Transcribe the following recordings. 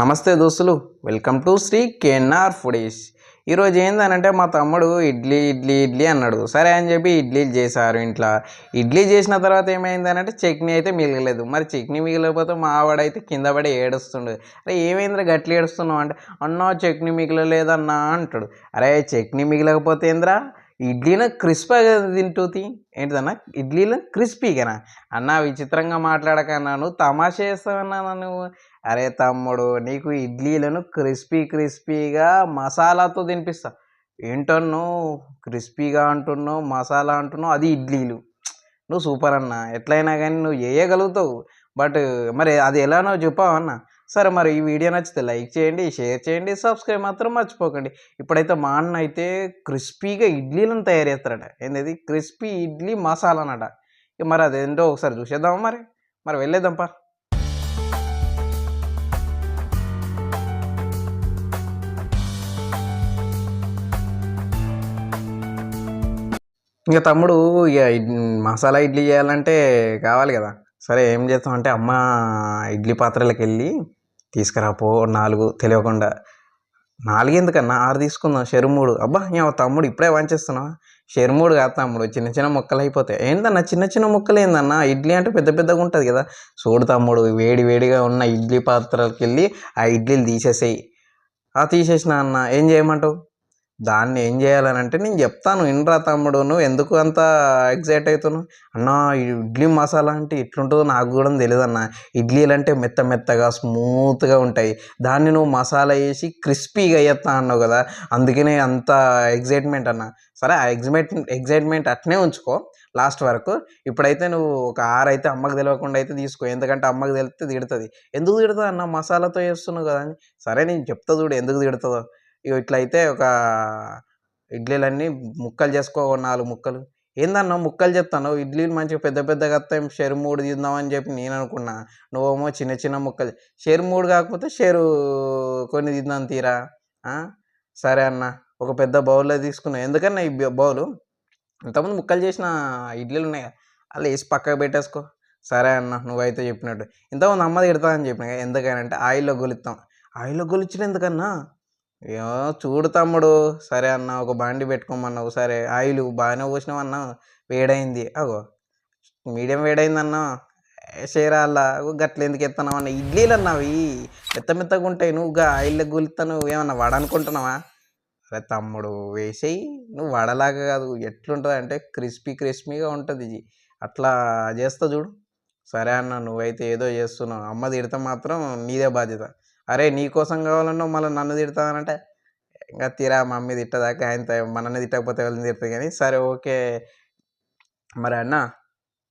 నమస్తే దోస్తులు welcome to Shri KNR foodies ఈరోజు ఏందనంటే మా తమ్ముడు ఇడ్లీ ఇడ్లీ ఇడ్లీ అన్నాడు. సరే అని చెప్పి ఇడ్లీలు చేశారు ఇంట్లో. ఇడ్లీ చేసిన తర్వాత ఏమైందనంటే చట్నీ అయితే మిగలలేదు. మరి చట్నీ మిగిలిపోతే మా ఆవిడైతే కింద పడి ఏడుస్తుండే. అరే ఏమైందిరా గట్లు ఏడుస్తున్నావు? అంటే అన్నా చట్నీ మిగలలేదన్నా అంటాడు. అరే చట్నీ మిగలకపోతే ఏంద్రా? ఇడ్లీలో క్రిస్పీగా తింటుంది ఏంటిదన్నా? ఇడ్లీలో క్రిస్పీగానా అన్న విచిత్రంగా మాట్లాడకన్నా నువ్వు తమాషా చేస్తావన్నా నువ్వు. అరే తమ్ముడు నీకు ఇడ్లీలను క్రిస్పీ క్రిస్పీగా మసాలాతో తినిపిస్తా. ఏంటన్నావు క్రిస్పీగా అంటున్నావు మసాలా అంటున్నావు అది ఇడ్లీలు. నువ్వు సూపర్ అన్న. ఎట్లయినా కానీ నువ్వు చేయగలుగుతావు బట్ మరి అది ఎలానో చెప్పావన్నా సరే మరి ఈ వీడియో నచ్చితే లైక్ చేయండి షేర్ చేయండి సబ్స్క్రైబ్ మాత్రం మర్చిపోకండి. ఇప్పుడైతే మా అన్న అయితే క్రిస్పీగా ఇడ్లీలను తయారు చేస్తారట. ఏంటది క్రిస్పీ ఇడ్లీ మసాలా అనట ఇక మరి అదేంటో ఒకసారి చూసేద్దామా మరి? మరి వెళ్ళేద్దాంపా ఇక తమ్ముడు ఇక మసాలా ఇడ్లీ చేయాలంటే కావాలి కదా. సరే ఏం చేస్తాం అంటే అమ్మ ఇడ్లీ పాత్రలకు వెళ్ళి తీసుకురా పో నాలుగు తెలియకుండా. నాలుగు ఎందుకన్నా ఆరు తీసుకుందాం. షెరుమూడు. అబ్బా ఏమో తమ్ముడు ఇప్పుడే వంచేస్తున్నావా? షెరుమూడు కాదు తమ్ముడు. చిన్న చిన్న ముక్కలు అయిపోతాయి. ఏందన్నా? చిన్న చిన్న ముక్కలు ఏందన్నా? ఇడ్లీ అంటే పెద్ద పెద్దగా ఉంటుంది కదా. చూడు తమ్ముడు వేడి వేడిగా ఉన్న ఇడ్లీ పాత్రలకు వెళ్ళి ఆ ఇడ్లీలు తీసేసేయి. ఆ తీసేసిన అన్న. ఏం చేయమంటావు? దాన్ని ఏం చేయాలని అంటే నేను చెప్తాను ఇన్రా తమ్ముడు నువ్వు ఎందుకు అంత ఎగ్జైట్ అవుతున్నావు? అన్న ఇడ్లీ మసాలా అంటే ఎట్లుంటుందో నాకు కూడా తెలియదు అన్న ఇడ్లీలు అంటే మెత్త మెత్తగా స్మూత్గా ఉంటాయి. దాన్ని నువ్వు మసాలా వేసి క్రిస్పీగా అయ్యేస్తా అన్నావు కదా అందుకనే అంత ఎగ్జైట్మెంట్ అన్న. సరే ఆ ఎగ్జైట్ ఎగ్జైట్మెంట్ అట్నే ఉంచుకో లాస్ట్ వరకు. ఇప్పుడైతే నువ్వు ఒక ఆరు అయితే అమ్మకు తెలియకుండా అయితే తీసుకో. ఎందుకంటే అమ్మకు తెలిస్తే తిడుతుంది. ఎందుకు తిడుతుంది అన్న మసాలాతో చేస్తున్నావు కదా అని. సరే నేను చెప్తా చూడు ఎందుకు తిడుతుందో. ఇగో ఇట్లయితే ఒక ఇడ్లీలన్నీ ముక్కలు చేసుకో నాలుగు ముక్కలు. ఏందన్నా ముక్కలు చెప్తాను ఇడ్లీలు మంచిగా పెద్ద పెద్దగా వస్తాయి షేరు మూడు తిందామని చెప్పి నేను అనుకున్నా. నువ్వేమో చిన్న చిన్న ముక్కలు షేరు మూడు కాకపోతే షేరు కొన్ని తిందాం తీరా? సరే అన్న. ఒక పెద్ద బౌల్లో తీసుకున్నా. ఎందుకన్నా ఈ బౌలు? ఇంతకుముందు ముక్కలు చేసిన ఇడ్లీలు ఉన్నాయి? అలా వేసి పక్కకు పెట్టేసుకో. సరే అన్న నువ్వైతే చెప్పినట్టు. ఇంతకుముందు అమ్మ తిడతా అని చెప్పిన ఎందుకని ఎందుకనంటే ఆయిల్లో గొలుస్తాం ఆయిల్లో గొలిచిన ఎందుకన్నా? ఏమో చూడు తమ్ముడు. సరే అన్న ఒక బండి పెట్టుకోమన్నావు సరే ఆయిల్ బాగానే పోసినావన్నా వేడైంది. అగో మీడియం వేడైంది అన్న. షేరా గట్ల ఎందుకు ఎత్తున్నావు అన్న? ఇడ్లీలు అన్నవి. మెత్త మెత్తగా ఉంటాయి. నువ్వు ఆయిల్ గులుతాను ఏమన్నా వడ అనుకుంటున్నావా? అరే తమ్ముడు వేసేయి. నువ్వు వడలాగా కాదు. ఎట్లుంటుంది అంటే క్రిస్పీ క్రిస్పీగా ఉంటుంది ఇది. అట్లా చేస్తా చూడు. సరే అన్న నువ్వైతే ఏదో చేస్తున్నావు. అమ్మ తిడితే మాత్రం నీదే బాధ్యత. అరే నీకోసం కావాలన్నా కావాలన్నావు మళ్ళీ నన్ను తిడతానంటే? ఇంకా తీరా మా మమ్మీ తిట్టదాకా ఆయన మనల్ని తిట్టకపోతే వాళ్ళని తిడతాయి కానీ సరే ఓకే. మరి అన్న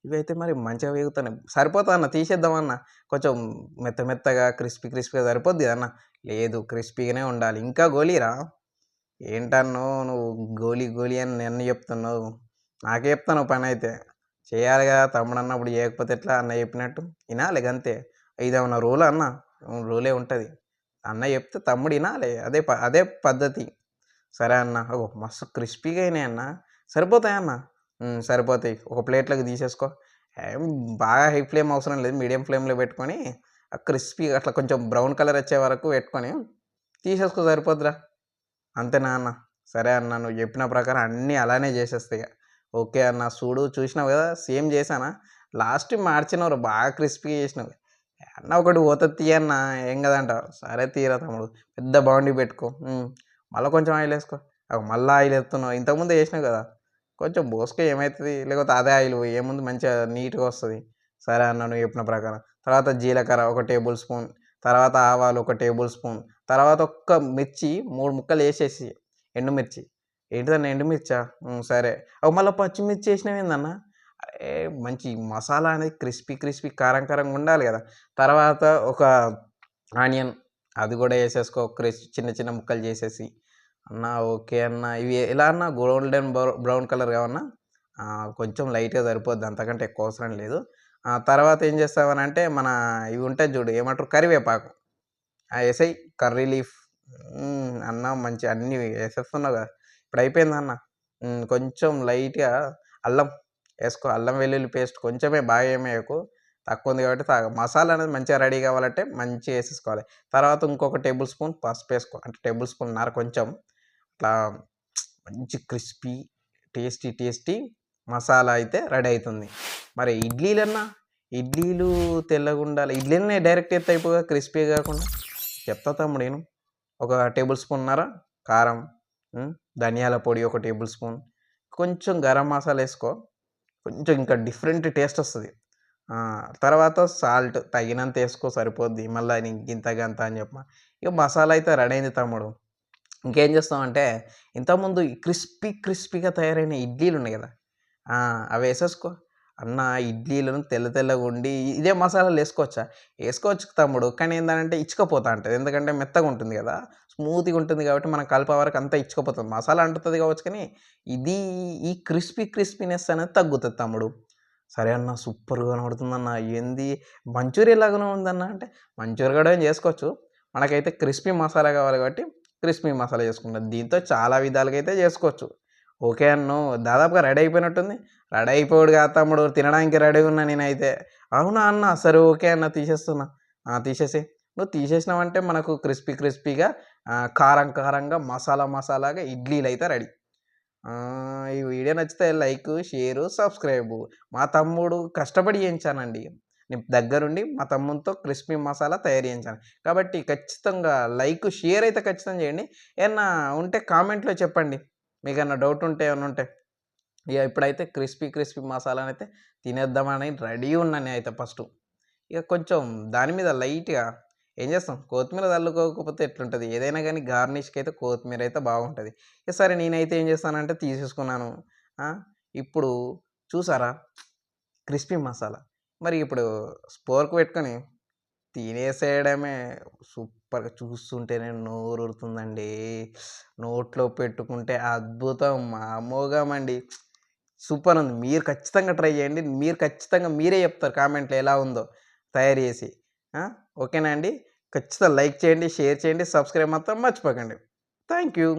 ఇవైతే మరి మంచిగా వేగుతున్నాయి. సరిపోతా అన్న తీసేద్దాం అన్న. కొంచెం మెత్త మెత్తగా క్రిస్పీ క్రిస్పీగా సరిపోద్ది అన్న. లేదు క్రిస్పీగానే ఉండాలి. ఇంకా గోలీరా ఏంటన్నో నువ్వు గోలీ గోలీ అని నన్ను చెప్తున్నావు. నాకే చెప్తాను పని అయితే. చేయాలి కదా తమ్ముడు అన్నప్పుడు చేయకపోతే ఎట్లా? అన్న చెప్పినట్టు. వినాలి అంతే. ఇదేమన్నా రూల్ అన్నా? రూలే ఉంటుంది. అన్న చెప్తే తమ్ముడు వినాలి. అదే ప అదే పద్ధతి. సరే అన్న. ఓ మస్తు క్రిస్పీగా అయినాయి అన్న. సరిపోతాయి అన్న? సరిపోతాయి. ఒక ప్లేట్లోకి తీసేసుకో. ఏం బాగా హై ఫ్లేమ్ అవసరం లేదు. మీడియం ఫ్లేమ్లో పెట్టుకొని క్రిస్పీగా అట్లా కొంచెం బ్రౌన్ కలర్ వచ్చే వరకు పెట్టుకొని తీసేసుకో సరిపోద్దిరా. అంతేనా అన్న? సరే అన్న. నువ్వు చెప్పిన ప్రకారం అన్నీ అలానే చేసేస్తాయి ఓకే అన్న. చూడు చూసినావు కదా? సేమ్ చేశానా? లాస్ట్ మార్చినవారు బాగా క్రిస్పీగా చేసినావు. అన్న ఒకటి పోతుంది తీయన్న ఏం కదంట సరే తీరా తమ్ముడు పెద్ద బాండీ పెట్టుకో. మళ్ళీ కొంచెం ఆయిల్ వేసుకో. మళ్ళీ ఆయిల్ ఎత్తున్నావు ఇంతకుముందు వేసినావు కదా. కొంచెం పోసుకో ఏమవుతుంది లేకపోతే అదే ఆయిల్ పోయి ఏముంది? మంచిగా నీట్గా వస్తుంది. సరే అన్న నువ్వు చెప్పిన ప్రకారం. తర్వాత జీలకర్ర ఒక టేబుల్ స్పూన్ తర్వాత ఆవాలు ఒక టేబుల్ స్పూన్ తర్వాత ఒక్క మిర్చి మూడు ముక్కలు వేసేసి ఎండుమిర్చి. ఏంటిదన్న ఎండుమిర్చా? సరే. అవి మళ్ళీ పచ్చిమిర్చి వేసినవి ఏందన్నా? మంచి మసాలా అనేది క్రిస్పీ క్రిస్పీ కారం కారంగా ఉండాలి కదా. తర్వాత ఒక ఆనియన్ అది కూడా వేసేసుకో క్రిస్ చిన్న చిన్న ముక్కలు చేసేసి. అన్న ఓకే అన్న ఇవి ఎలా అన్న గోల్డెన్ బ్రౌన్ కలర్ కావన్నా కొంచెం లైట్గా సరిపోద్ది. అంతకంటే ఎక్కువ అవసరం లేదు. తర్వాత ఏం చేస్తామని అంటే మన ఇవి ఉంటాయి చూడు ఏమంటారు? కరివేపాకు. ఆ వేసాయి కర్రీ లీఫ్. అన్న మంచి అన్నీ వేసేస్తున్నావు కదా. ఇప్పుడు అయిపోయింది అన్న? కొంచెం లైట్గా అల్లం. వేసుకో అల్లం వెల్లుల్లి పేస్ట్ కొంచెమే బాగా ఏమి వేయకు. తక్కువ ఉంది కాబట్టి తాగ. మసాలా అనేది మంచిగా రెడీ కావాలంటే మంచిగా వేసేసుకోవాలి. తర్వాత ఇంకొక టేబుల్ స్పూన్ పసుపు వేసుకో. అంటే టేబుల్ స్పూన్ నర కొంచెం. అట్లా మంచి క్రిస్పీ టేస్టీ టేస్టీ మసాలా అయితే రెడీ అవుతుంది. మరి ఇడ్లీలన్నా? ఇడ్లీలు తెల్లగుండాలి. ఇడ్లీనే డైరెక్ట్ ఎత్త అయిపోగా క్రిస్పీ కాకుండా? చెప్తా తమ్ముడు నేను. ఒక టేబుల్ స్పూన్ నర కారం ధనియాల పొడి ఒక టేబుల్ స్పూన్. కొంచెం గరం మసాలా వేసుకో. కొంచెం ఇంకా డిఫరెంట్ టేస్ట్ వస్తుంది. తర్వాత సాల్ట్ తగినంత వేసుకో సరిపోద్ది. మళ్ళీ ఇంతగంత అని చెప్ప. ఇక మసాలా అయితే రెడీ అయింది తమ్ముడు. ఇంకేం చేస్తామంటే ఇంతకుముందు క్రిస్పీ క్రిస్పీగా తయారైన ఇడ్లీలు ఉన్నాయి కదా అవి వేసేసుకో. అన్న ఇడ్లీలను తెల్ల తెల్లగా ఉండి ఇదే మసాలాలు వేసుకోవచ్చా? వేసుకోవచ్చు తమ్ముడు. కానీ ఏంటంటే ఇచ్చుకపోతా ఉంటుంది ఎందుకంటే మెత్తగా ఉంటుంది కదా. స్మూత్గా ఉంటుంది కాబట్టి మనం కలిపే వరకు అంతా ఇచ్చుకోపోతుంది మసాలా అంటుతుంది కావచ్చు కానీ ఇది ఈ క్రిస్పీ క్రిస్పీనెస్ అనేది తగ్గుతుంది తమ్ముడు. సరే అన్న సూపర్గా కనబడుతుందన్న. ఏంది? మంచూరియా లాగానే ఉందన్న? అంటే మంచూరియా కూడా ఏం చేసుకోవచ్చు. మనకైతే క్రిస్పీ మసాలా కావాలి కాబట్టి క్రిస్పీ మసాలా చేసుకుంటాం. దీంతో చాలా విధాలుగా అయితే చేసుకోవచ్చు. ఓకే అన్ను దాదాపుగా రెడీ అయిపోయినట్టుంది. రెడీ అయిపోయాడు కాదు తమ్ముడు. తినడానికి రెడీ ఉన్నా నేనైతే. అవునా అన్న? సరే ఓకే అన్న తీసేస్తున్నా. తీసేసి నువ్వు తీసేసినావంటే మనకు క్రిస్పీ క్రిస్పీగా కారం కారంగా మసాలా మసాలాగా ఇడ్లీలు అయితే రెడీ ఈ వీడియో నచ్చితే లైక్ షేరు సబ్స్క్రైబ్. మా తమ్ముడు కష్టపడి చేయించానండి. నేను దగ్గరుండి మా తమ్ముతో క్రిస్పీ మసాలా తయారు చేయించాను. కాబట్టి ఖచ్చితంగా లైక్ షేర్ అయితే ఖచ్చితంగా చేయండి. ఏమన్నా ఉంటే కామెంట్లో చెప్పండి. మీకు ఏమన్నా డౌట్ ఉంటే ఏమన్నా ఉంటే. ఇక ఇప్పుడైతే క్రిస్పీ క్రిస్పీ మసాలాని అయితే తినేద్దామని రెడీ ఉన్నాను అయితే ఫస్ట్. ఇక కొంచెం దాని మీద లైట్గా ఏం చేస్తాం? కొత్తిమీర చల్లుకోకపోతే ఎట్లుంటుంది? ఏదైనా కానీ గార్నిష్కి అయితే కొత్తిమీర అయితే బాగుంటుంది సరే నేనైతే ఏం చేస్తానంటే తీసేసుకున్నాను. ఇప్పుడు చూసారా? క్రిస్పీ మసాలా. మరి ఇప్పుడు స్పోర్క్ పెట్టుకొని తినేసేయడమే సూపర్గా చూస్తుంటేనే నోరు ఉరుతుందండి నోట్లో పెట్టుకుంటే అద్భుతం మామూగామండి సూపర్ ఉంది. మీరు ఖచ్చితంగా ట్రై చేయండి. మీరు ఖచ్చితంగా మీరే చెప్తారు కామెంట్లో ఎలా ఉందో. తయారు చేసి. ఓకేనా అండి? ఖచ్చితంగా లైక్ చేయండి షేర్ చేయండి సబ్స్క్రైబ్ మాత్రం మర్చిపోకండి. Thank you.